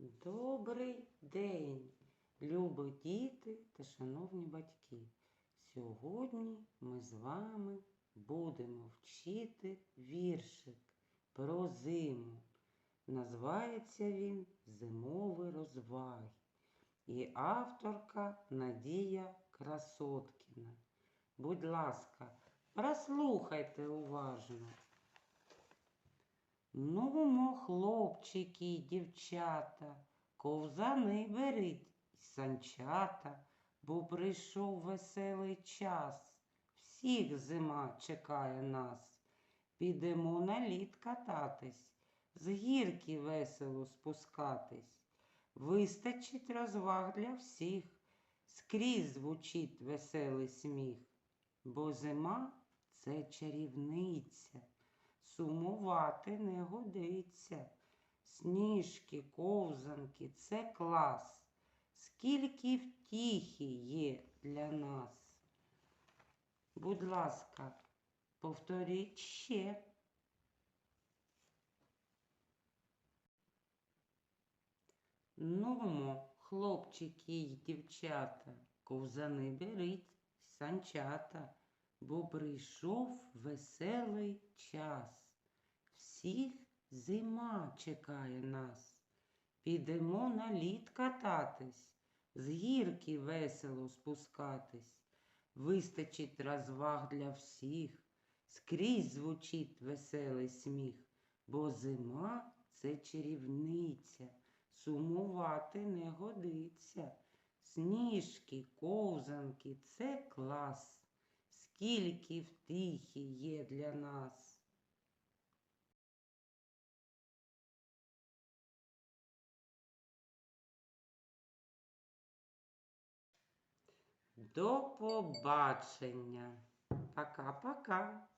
Добрий день, любі діти та шановні батьки. Сьогодні ми з вами будемо вчити віршик про зиму. Називається він Зимові розваги. І авторка Надія Красоткіна. Будь ласка, прослухайте уважно. Нумо, хлопчики й дівчата, ковзани беріть санчата, бо прийшов веселий час. Всіх зима чекає нас. Підемо на лід кататись, з гірки весело спускатись. Вистачить розваг для всіх, скрізь звучить веселий сміх, бо зима це чарівниця сумувати не годиться. Сніжки, ковзанки це клас. Скільки втіхи є для нас. Будь ласка, повторіть ще. Нумо, хлопчики й дівчата, ковзани беріть, санчата, бо прийшов веселий час. Всіх зима чекає нас. Підемо на лід кататись, з гірки весело спускатись. Вистачить розваг для всіх, скрізь звучить веселий сміх, бо зима це чарівниця, сумувати не годиться. Сніжки, ковзанки це клас, скільки втихи є для нас. До побачення. Пока-пока.